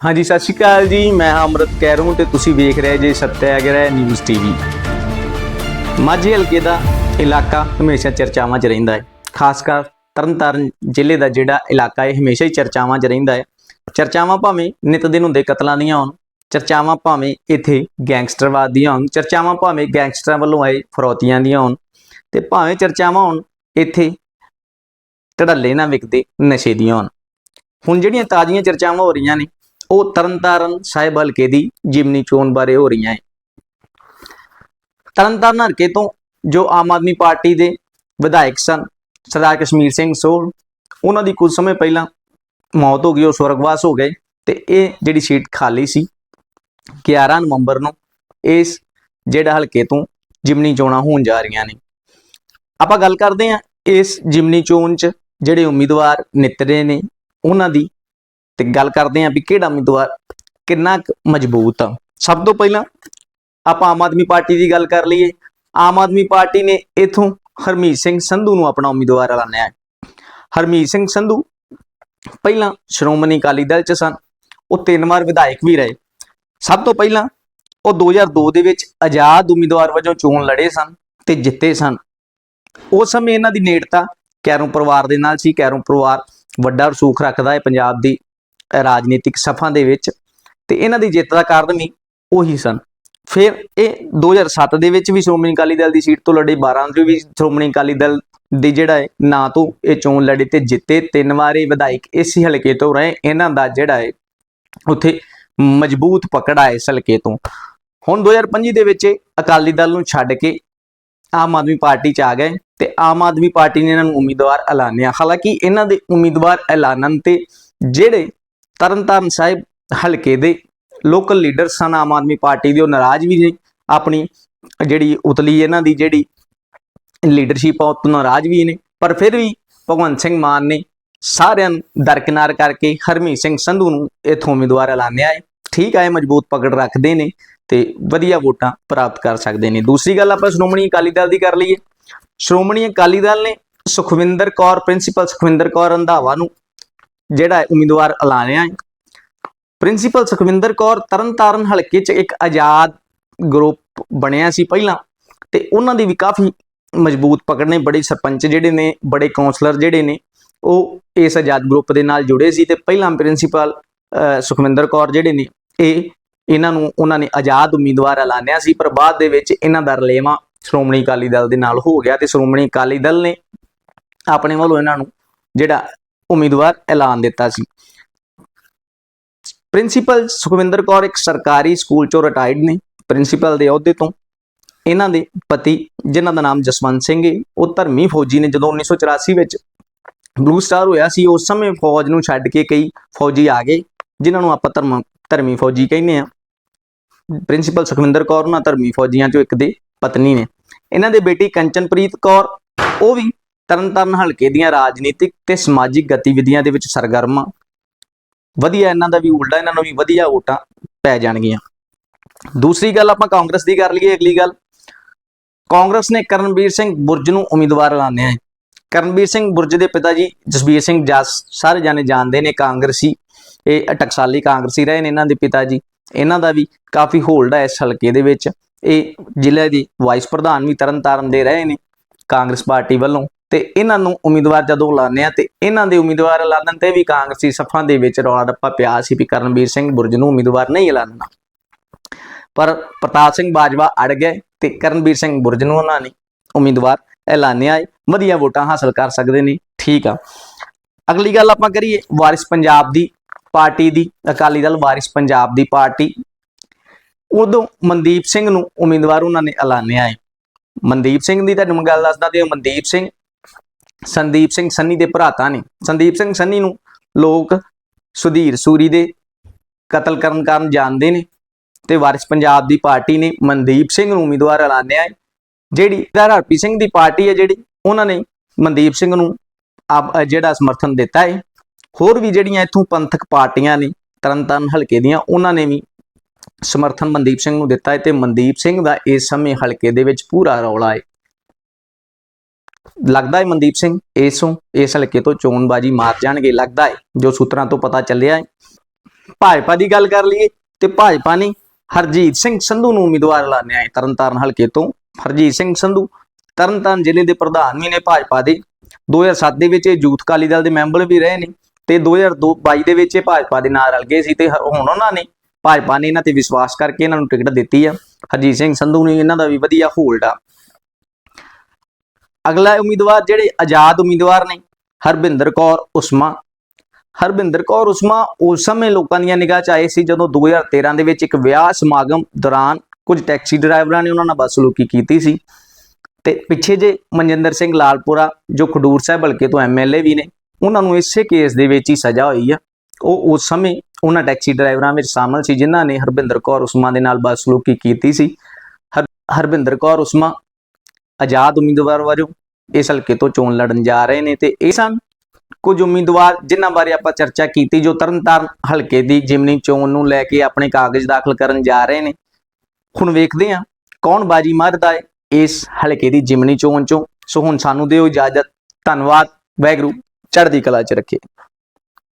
ਹਾਂਜੀ, ਸਤਿ ਸ਼੍ਰੀ ਅਕਾਲ ਜੀ। ਮੈਂ ਹਾਂ ਅਮਰਤ ਕੈਰੋਂ ਤੇ ਤੁਸੀਂ ਵੇਖ ਰਹੇ ਜੇ ਸਤਿਆਗ੍ਰਹਿ ਨਿਊਜ਼ ਟੀਵੀ। ਮਾਝੇ ਹਲਕੇ ਦਾ ਇਲਾਕਾ ਹਮੇਸ਼ਾ ਚਰਚਾਵਾਂ 'ਚ ਰਹਿੰਦਾ ਹੈ। ਖਾਸ ਕਰ ਤਰਨਤਾਰਨ ਜ਼ਿਲ੍ਹੇ ਦਾ ਜਿਹੜਾ ਇਲਾਕਾ ਹੈ ਹਮੇਸ਼ਾ ਹੀ ਚਰਚਾਵਾਂ 'ਚ ਰਹਿੰਦਾ ਹੈ। ਚਰਚਾਵਾਂ ਭਾਵੇਂ ਨਿਤ ਦਿਨ ਹੁੰਦੇ ਕਤਲਾਂ ਦੀਆਂ ਹੋਣ, ਚਰਚਾਵਾਂ ਭਾਵੇਂ ਇੱਥੇ ਗੈਂਗਸਟਰਵਾਦ ਦੀਆਂ ਹੋਣ, ਚਰਚਾਵਾਂ ਭਾਵੇਂ ਗੈਂਗਸਟਰਾਂ ਵੱਲੋਂ ਆਏ ਫਰੋਤੀਆਂ ਦੀਆਂ ਹੋਣ ਤੇ ਭਾਵੇਂ ਚਰਚਾਵਾਂ ਹੋਣ, ਇੱਥੇ ਢੜੱਲੇ ਨਾ ਵਿਕਦੇ ਨਸ਼ੇ ਦੀਆਂ ਹੋਣ। ਹੁਣ ਜਿਹੜੀਆਂ ਤਾਜ਼ੀਆਂ ਚਰਚਾਵਾਂ ਹੋ ਰਹੀਆਂ ਨੇ ਉਹ ਤਰਨਤਾਰਨ ਸਾਹਿਬ ਹਲਕੇ ਦੀ ਜਿਮਨੀ ਚੋਣ ਬਾਰੇ ਹੋ ਰਹੀਆਂ ਹੈ ਤਰਨਤਾਰਨ ਹਲਕੇ ਤੋਂ ਜੋ ਆਮ ਆਦਮੀ ਪਾਰਟੀ ਦੇ ਵਿਧਾਇਕ ਸਨ, ਸਰਦਾਰ ਕਸ਼ਮੀਰ ਸਿੰਘ ਸੋਲ ਉਹਨਾਂ ਦੀ ਕੁਝ ਸਮੇਂ ਪਹਿਲਾਂ ਮੌਤ ਹੋ ਗਈ, ਉਹ ਸਵਰਗਵਾਸ ਹੋ ਗਏ ਤੇ ਇਹ ਜਿਹੜੀ ਸੀਟ ਖਾਲੀ ਸੀ 11 ਨਵੰਬਰ ਨੂੰ ਇਸ ਜਿਹੜਾ ਹਲਕੇ ਤੋਂ ਜਿਮਨੀ ਚੋਣਾਂ ਹੋਣ ਜਾ ਰਹੀਆਂ ਨੇ। ਆਪਾਂ ਗੱਲ ਕਰਦੇ ਹਾਂ ਇਸ ਜਿਮਨੀ ਚੋਣ 'ਚ ਜਿਹੜੇ ਉਮੀਦਵਾਰ ਨਿਤਰੇ ਨੇ, ਉਹਨਾਂ ਦੀ ਤੇ ਗੱਲ ਕਰਦੇ ਹਾਂ ਵੀ ਕਿਹੜਾ ਉਮੀਦਵਾਰ ਕਿੰਨਾ ਕੁ ਮਜ਼ਬੂਤ ਆ। ਸਭ ਤੋਂ ਪਹਿਲਾਂ ਆਪਾਂ ਆਮ ਆਦਮੀ ਪਾਰਟੀ ਦੀ ਗੱਲ ਕਰ ਲਈਏ। ਆਮ ਆਦਮੀ ਪਾਰਟੀ ਨੇ ਇਥੋਂ ਹਰਮੀਤ ਸਿੰਘ ਸੰਧੂ ਨੂੰ ਆਪਣਾ ਉਮੀਦਵਾਰ ਐਲਾਨਿਆ ਹੈ। ਹਰਮੀਤ ਸਿੰਘ ਸੰਧੂ ਪਹਿਲਾਂ ਸ਼੍ਰੋਮਣੀ ਅਕਾਲੀ ਦਲ ਚ ਸਨ, ਉਹ ਤਿੰਨ ਵਾਰ ਵਿਧਾਇਕ ਵੀ ਰਹੇ। ਸਭ ਤੋਂ ਪਹਿਲਾਂ ਉਹ 2002 ਦੇ ਵਿੱਚ ਆਜ਼ਾਦ ਉਮੀਦਵਾਰ ਵਜੋਂ ਚੋਣ ਲੜੇ ਸਨ ਤੇ ਜਿੱਤੇ ਸਨ। ਉਸ ਸਮੇਂ ਇਹਨਾਂ ਦੀ ਨੇੜਤਾ ਕੈਰੋਂ ਪਰਿਵਾਰ ਦੇ ਨਾਲ ਸੀ। ਕੈਰੋਂ ਪਰਿਵਾਰ ਵੱਡਾ ਰਸੂਖ ਰੱਖਦਾ ਹੈ ਪੰਜਾਬ ਦੀ। ਰਾਜਨੀਤਿਕ ਸਫ਼ਾਂ ਦੇ ਵਿੱਚ ਤੇ ਇਹਨਾਂ ਦੀ ਜਿੱਤ ਦਾ ਕਾਰਨ ਵੀ ਉਹੀ ਸਨ। ਫਿਰ ਇਹ 2007 ਦੇ ਵਿੱਚ ਵੀ ਸ਼੍ਰੋਮਣੀ ਅਕਾਲੀ ਦਲ ਦੀ ਸੀਟ ਤੋਂ ਲੜੇ 12 ਦੇ ਵੀ ਸ਼੍ਰੋਮਣੀ ਅਕਾਲੀ ਦਲ ਦੇ ਜਿਹੜਾ ਹੈ, ਨਾਂ ਤੋਂ ਇਹ ਚੋਣ ਲੜੇ ਤੇ ਜਿੱਤੇ। ਤਿੰਨ ਵਾਰ ਇਹ ਵਿਧਾਇਕ ਇਸੇ ਹਲਕੇ ਤੋਂ ਰਹੇ। ਇਹਨਾਂ ਦਾ ਜਿਹੜਾ ਹੈ, ਉੱਥੇ ਮਜ਼ਬੂਤ ਪਕੜ ਆ ਇਸ ਹਲਕੇ ਤੋਂ। ਹੁਣ 2025 ਦੇ ਵਿੱਚ ਅਕਾਲੀ ਦਲ ਨੂੰ ਛੱਡ ਕੇ ਆਮ ਆਦਮੀ ਪਾਰਟੀ ਚ ਆ ਗਏ ਤੇ ਆਮ ਆਦਮੀ ਪਾਰਟੀ ਨੇ ਇਹਨਾਂ ਨੂੰ ਉਮੀਦਵਾਰ ਐਲਾਨਿਆ। ਹਾਲਾਂਕਿ ਇਹਨਾਂ ਦੇ ਉਮੀਦਵਾਰ ਐਲਾਨਣ ਤੇ ਜਿਹੜੇ ਤਰਨਤਾਰਨ ਸਾਹਿਬ ਹਲਕੇ ਦੇ ਲੋਕਲ ਲੀਡਰ ਸਨ, ਆਮ ਆਦਮੀ ਪਾਰਟੀ ਦੇ, ਉਹ ਨਾਰਾਜ਼ ਵੀ ਨੇ ਆਪਣੀ ਜਿਹੜੀ ਉਤਲੀ ਇਹਨਾਂ ਦੀ ਜਿਹੜੀ ਲੀਡਰਸ਼ਿਪ ਆ, ਉਹ ਤੋਂ ਨਾਰਾਜ਼ ਵੀ ਨੇ। ਪਰ ਫਿਰ ਵੀ ਭਗਵੰਤ ਸਿੰਘ ਮਾਨ ਨੇ ਸਾਰਿਆਂ ਨੂੰ ਦਰਕਿਨਾਰ ਕਰਕੇ ਹਰਮੀਤ ਸਿੰਘ ਸੰਧੂ ਨੂੰ ਇਥੋਂ ਉਮੀਦਵਾਰ ਐਲਾਨਿਆ ਹੈ। ਠੀਕ ਹੈ ਇਹ ਮਜ਼ਬੂਤ ਪਕੜ ਰੱਖਦੇ ਨੇ ਤੇ ਵਧੀਆ ਵੋਟਾਂ ਪ੍ਰਾਪਤ ਕਰ ਸਕਦੇ ਨੇ। ਦੂਸਰੀ ਗੱਲ ਆਪਾਂ ਸ਼੍ਰੋਮਣੀ ਅਕਾਲੀ ਦਲ ਦੀ ਕਰ ਲਈਏ। ਸ਼੍ਰੋਮਣੀ ਅਕਾਲੀ ਦਲ ਨੇ ਸੁਖਵਿੰਦਰ ਕੌਰ, ਪ੍ਰਿੰਸੀਪਲ ਸੁਖਵਿੰਦਰ ਕੌਰ ਰੰਧਾਵਾ ਨੂੰ ਜਿਹੜਾ ਉਮੀਦਵਾਰ ਐਲਾਨਿਆ ਹੈ। ਪ੍ਰਿੰਸੀਪਲ ਸੁਖਵਿੰਦਰ ਕੌਰ ਤਰਨਤਾਰਨ ਹਲਕੇ 'ਚ ਇੱਕ ਆਜ਼ਾਦ ਗਰੁੱਪ ਬਣਿਆ ਸੀ ਪਹਿਲਾਂ ਤੇ ਉਹਨਾਂ ਦੀ ਵੀ ਕਾਫੀ ਮਜ਼ਬੂਤ ਪਕੜ ਨੇ ਬੜੇ ਸਰਪੰਚ ਜਿਹੜੇ ਨੇ ਬੜੇ ਕਾਉਂਸਲਰ ਜਿਹੜੇ ਨੇ ਉਹ ਇਸ ਆਜ਼ਾਦ ਗਰੁੱਪ ਦੇ ਨਾਲ ਜੁੜੇ ਸੀ ਤੇ ਪਹਿਲਾਂ ਪ੍ਰਿੰਸੀਪਲ ਅਹ, ਸੁਖਵਿੰਦਰ ਕੌਰ ਜਿਹੜੇ ਨੇ ਇਹ ਇਹਨਾਂ ਨੂੰ ਉਹਨਾਂ ਨੇ ਆਜ਼ਾਦ ਉਮੀਦਵਾਰ ਐਲਾਨਿਆ ਸੀ ਪਰ ਬਾਅਦ ਦੇ ਵਿੱਚ ਇਹਨਾਂ ਦਾ ਰਲੇਵਾਂ ਸ਼੍ਰੋਮਣੀ ਅਕਾਲੀ ਦਲ ਦੇ ਨਾਲ ਹੋ ਗਿਆ ਤੇ ਸ਼੍ਰੋਮਣੀ ਅਕਾਲੀ ਦਲ ਨੇ ਆਪਣੇ ਵੱਲੋਂ ਇਹਨਾਂ ਨੂੰ ਜਿਹੜਾ ਉਮੀਦਵਾਰ ਐਲਾਨ ਦਿੱਤਾ ਸੀ। ਪ੍ਰਿੰਸੀਪਲ ਸੁਖਵਿੰਦਰ ਕੌਰ ਇੱਕ ਸਰਕਾਰੀ ਸਕੂਲ ਚੋਂ ਰਿਟਾਇਰਡ ਨੇ। ਪ੍ਰਿੰਸੀਪਲ ਦੇ ਅਹੁਦੇ ਤੋਂ ਇਹਨਾਂ ਦੇ ਪਤੀ, ਜਿਨ੍ਹਾਂ ਦਾ ਨਾਮ ਜਸਵੰਤ ਸਿੰਘ ਹੈ ਉਹ ਧਰਮੀ ਫੌਜੀ ਨੇ। ਜਦੋਂ 1984 ਵਿੱਚ ਬਲੂ ਸਟਾਰ ਹੋਇਆ ਸੀ, ਉਸ ਸਮੇਂ ਫੌਜ ਨੂੰ ਛੱਡ ਕੇ ਕਈ ਫੌਜੀ ਆ ਗਏ, ਜਿਨ੍ਹਾਂ ਨੂੰ ਆਪਾਂ ਧਰਮ, ਧਰਮੀ ਫੌਜੀ ਕਹਿੰਦੇ ਆ ਪ੍ਰਿੰਸੀਪਲ ਸੁਖਵਿੰਦਰ ਕੌਰ ਉਹਨਾਂ ਧਰਮੀ ਫੌਜੀਆਂ ਚੋਂ ਇੱਕ ਦੇ ਪਤਨੀ ਨੇ। ਇਹਨਾਂ ਦੇ ਬੇਟੀ ਕੰਚਨਪ੍ਰੀਤ ਕੌਰ, ਉਹ ਵੀ ਤਰਨਤਾਰਨ ਹਲਕੇ ਦੀਆਂ ਰਾਜਨੀਤਿਕ ਤੇ ਸਮਾਜਿਕ ਗਤੀਵਿਧੀਆਂ ਦੇ ਵਿੱਚ ਸਰਗਰਮ। ਵਧੀਆ ਇਹਨਾਂ ਦਾ ਵੀ ਉਲਟਾ, ਇਹਨਾਂ ਨੂੰ ਵੀ ਵਧੀਆ ਵੋਟਾਂ ਪੈ ਜਾਣਗੀਆਂ। ਦੂਸਰੀ ਗੱਲ ਆਪਾਂ ਕਾਂਗਰਸ ਦੀ ਕਰ ਲਈਏ, ਅਗਲੀ ਗੱਲ। ਕਾਂਗਰਸ ਨੇ ਕਰਨਵੀਰ ਸਿੰਘ ਬੁਰਜ ਨੂੰ ਉਮੀਦਵਾਰ ਐਲਾਨਿਆ ਹੈ। ਕਰਨਵੀਰ ਸਿੰਘ ਬੁਰਜ ਦੇ ਪਿਤਾ ਜੀ ਜਸਬੀਰ ਸਿੰਘ ਜਸ ਸਾਰੇ ਜਾਣੇ ਜਾਣਦੇ ਨੇ ਕਾਂਗਰਸੀ, ਇਹ ਟਕਸਾਲੀ ਕਾਂਗਰਸੀ ਰਹੇ ਨੇ ਇਹਨਾਂ ਦੇ ਪਿਤਾ ਜੀ। ਇਹਨਾਂ ਦਾ ਵੀ ਕਾਫੀ ਹੋਲਡ ਹੈ ਇਸ ਹਲਕੇ ਦੇ ਵਿੱਚ। ਇਹ ਜ਼ਿਲ੍ਹੇ ਦੀ ਵਾਈਸ ਪ੍ਰਧਾਨ ਵੀ ਤਰਨਤਾਰਨ ਦੇ ਰਹੇ ਨੇ ਕਾਂਗਰਸ ਪਾਰਟੀ ਵੱਲੋਂ। ਤੇ ਇਹਨਾਂ ਨੂੰ ਉਮੀਦਵਾਰ ਜਦੋਂ ਐਲਾਨਿਆ ਤੇ ਇਹਨਾਂ ਦੇ ਉਮੀਦਵਾਰ ਐਲਾਨਣ ਤੇ ਵੀ ਕਾਂਗਰਸੀ ਸਫਾਂ ਦੇ ਵਿੱਚ ਰੌਲਾ ਰੱਪਾ ਪਿਆ ਸੀ ਵੀ ਕਰਨਵੀਰ ਸਿੰਘ ਬੁਰਜ ਨੂੰ ਉਮੀਦਵਾਰ ਨਹੀਂ ਐਲਾਨਣਾ ਪਰ ਪ੍ਰਤਾਪ ਸਿੰਘ ਬਾਜਵਾ ਅੜ ਗਏ ਤੇ ਕਰਨਵੀਰ ਸਿੰਘ ਬੁਰਜ ਨੂੰ ਉਹਨਾਂ ਨੇ ਉਮੀਦਵਾਰ ਐਲਾਨਿਆ ਹੈ ਵਧੀਆ ਵੋਟਾਂ ਹਾਸਲ ਕਰ ਸਕਦੇ ਨੇ, ਠੀਕ ਆ। ਅਗਲੀ ਗੱਲ ਆਪਾਂ ਕਰੀਏ ਵਾਰਿਸ ਪੰਜਾਬ ਦੀ ਪਾਰਟੀ ਦੀ, ਅਕਾਲੀ ਦਲ ਵਾਰਿਸ ਪੰਜਾਬ ਦੀ ਪਾਰਟੀ। ਉਦੋਂ ਮਨਦੀਪ ਸਿੰਘ ਨੂੰ ਉਮੀਦਵਾਰ ਉਹਨਾਂ ਨੇ ਐਲਾਨਿਆ ਹੈ ਮਨਦੀਪ ਸਿੰਘ ਦੀ ਤੁਹਾਨੂੰ ਮੈਂ ਗੱਲ ਦੱਸਦਾ ਤੇ ਮਨਦੀਪ ਸਿੰਘ ਸੰਦੀਪ ਸਿੰਘ ਸੰਨੀ ਦੇ ਭਰਾਤਾ ਨੇ। ਸੰਦੀਪ ਸਿੰਘ ਸੰਨੀ ਨੂੰ ਲੋਕ ਸੁਧੀਰ ਸੂਰੀ ਦੇ ਕਤਲ ਕਰਨ ਕਾਰਨ ਜਾਣਦੇ ਨੇ ਤੇ ਵਾਰਿਸ ਪੰਜਾਬ ਦੀ ਪਾਰਟੀ ਨੇ ਮਨਦੀਪ ਸਿੰਘ ਨੂੰ ਉਮੀਦਵਾਰ ਐਲਾਨਿਆ ਹੈ। ਜਿਹੜੀ ਹਰਪੀ ਸਿੰਘ ਦੀ ਪਾਰਟੀ ਹੈ ਜਿਹੜੀ, ਉਹਨਾਂ ਨੇ ਮਨਦੀਪ ਸਿੰਘ ਨੂੰ ਆਪ ਜਿਹੜਾ ਸਮਰਥਨ ਦਿੱਤਾ ਹੈ। ਹੋਰ ਵੀ ਜਿਹੜੀਆਂ ਇੱਥੋਂ ਪੰਥਕ ਪਾਰਟੀਆਂ ਨੇ, ਤਰਨਤਾਰਨ ਹਲਕੇ ਦੀਆਂ, ਉਹਨਾਂ ਨੇ ਵੀ ਸਮਰਥਨ ਮਨਦੀਪ ਸਿੰਘ ਨੂੰ ਦਿੱਤਾ ਹੈ ਤੇ ਮਨਦੀਪ ਸਿੰਘ ਦਾ ਇਸ ਸਮੇਂ ਹਲਕੇ ਦੇ ਵਿੱਚ ਪੂਰਾ ਰੌਲਾ ਹੈ। ਲੱਗਦਾ ਹੈ ਮਨਦੀਪ ਸਿੰਘ? ਇਸੋਂ ਇਸ ਹਲਕੇ ਤੋਂ ਚੋਣਬਾਜੀ ਮਾਰ ਜਾਣਗੇ, ਲੱਗਦਾ ਹੈ। ਜੋ ਸੂਤਰਾਂ ਤੋਂ ਪਤਾ ਚੱਲਿਆ ਹੈ। ਭਾਜਪਾ ਦੀ ਗੱਲ ਕਰ ਲਈਏ, ਤੇ ਭਾਜਪਾ ਨੇ ਹਰਜੀਤ ਸਿੰਘ ਸੰਧੂ ਨੂੰ ਉਮੀਦਵਾਰ ਐਲਾਨਿਆ ਹੈ। ਤਰਨਤਾਰਨ ਹਲਕੇ ਤੋਂ ਹਰਜੀਤ ਸਿੰਘ ਸੰਧੂ, ਤਰਨਤਾਰਨ ਜ਼ਿਲ੍ਹੇ ਦੇ ਪ੍ਰਧਾਨ ਵੀ ਨੇ ਭਾਜਪਾ ਦੇ। 2007 ਦੇ ਵਿੱਚ ਇਹ ਯੂਥ ਅਕਾਲੀ ਦਲ ਦੇ ਮੈਂਬਰ ਵੀ ਰਹੇ ਨੇ, ਤੇ 2022 ਦੇ ਵਿੱਚ ਇਹ ਭਾਜਪਾ ਦੇ ਨਾਲ ਰਲ ਗਏ ਸੀ, ਤੇ ਹੁਣ ਉਹਨਾਂ ਨੇ ਭਾਜਪਾ ਨੇ ਇਹਨਾਂ ਤੇ ਵਿਸ਼ਵਾਸ ਕਰਕੇ ਇਹਨਾਂ ਨੂੰ ਟਿਕਟ ਦਿੱਤੀ ਆ। ਹਰਜੀਤ ਸਿੰਘ ਸੰਧੂ ਨੇ ਇਹਨਾਂ ਦਾ ਵੀ ਵਧੀਆ ਹੋਲਡ ਆ। ਅਗਲਾ ਉਮੀਦਵਾਰ ਜਿਹੜੇ ਆਜ਼ਾਦ ਉਮੀਦਵਾਰ ਨੇ, ਹਰਬਿੰਦਰ ਕੌਰ ਉਸਮਾ। ਹਰਬਿੰਦਰ ਕੌਰ ਉਸਮਾ ਉਸ ਸਮੇਂ ਲੋਕਾਂ ਦੀਆਂ ਨਿਗਾਹ 'ਚ ਆਏ ਸੀ ਜਦੋਂ 2013 ਦੇ ਵਿੱਚ ਇੱਕ ਵਿਆਹ ਸਮਾਗਮ ਦੌਰਾਨ ਕੁਝ ਟੈਕਸੀ ਡਰਾਈਵਰਾਂ ਨੇ ਉਹਨਾਂ ਨਾਲ ਬਦਸਲੂਕੀ ਕੀਤੀ ਸੀ। ਤੇ ਪਿੱਛੇ ਜੇ ਮਨਜਿੰਦਰ ਸਿੰਘ ਲਾਲਪੁਰਾ, ਜੋ ਖਡੂਰ ਸਾਹਿਬ ਹਲਕੇ ਤੋਂ ਐਮਐਲਏ ਵੀ ਨੇ, ਉਹਨਾਂ ਨੂੰ ਇਸੇ ਕੇਸ ਦੇ ਵਿੱਚ ਹੀ ਸਜ਼ਾ ਹੋਈ ਆ। ਉਹ ਉਸ ਸਮੇਂ ਉਹਨਾਂ ਟੈਕਸੀ ਡਰਾਈਵਰਾਂ ਵਿੱਚ ਸ਼ਾਮਲ ਸੀ, ਜਿਨ੍ਹਾਂ ਨੇ ਹਰਬਿੰਦਰ ਕੌਰ ਉਸਮਾ ਦੇ ਨਾਲ ਬਦਸਲੂਕੀ ਕੀਤੀ ਸੀ। ਹਰ- ਹਰਬਿੰਦਰ ਕੌਰ ਉਸਮਾ ਆਜ਼ਾਦ ਉਮੀਦਵਾਰ ਵਜੋਂ ਇਸ ਹਲਕੇ ਤੋਂ ਚੋਣ ਲੜਨ ਜਾ ਰਹੇ ਨੇ ਤੇ ਇਹ ਸਨ ਕੁਝ ਉਮੀਦਵਾਰ ਜਿਨ੍ਹਾਂ ਬਾਰੇ ਆਪਾਂ ਚਰਚਾ ਕੀਤੀ ਜੋ ਤਰਨਤਾਰਨ ਹਲਕੇ ਦੀ ਜਿਮਨੀ ਚੋਣ ਨੂੰ ਲੈ ਕੇ ਆਪਣੇ ਕਾਗਜ਼ ਦਾਖਲ ਕਰਨ ਜਾ ਰਹੇ ਨੇ। ਹੁਣ ਵੇਖਦੇ ਹਾਂ ਕੌਣ ਬਾਜੀ ਮਾਰਦਾ ਹੈ ਇਸ ਹਲਕੇ ਦੀ ਜਿਮਨੀ ਚੋਣ ਚੋਂ। ਸੋ ਹੁਣ ਸਾਨੂੰ ਦਿਓ ਇਜਾਜ਼ਤ। ਧੰਨਵਾਦ। ਵੈਗਰੂ ਚੜ੍ਹਦੀ ਕਲਾ ਚ ਰੱਖੇ।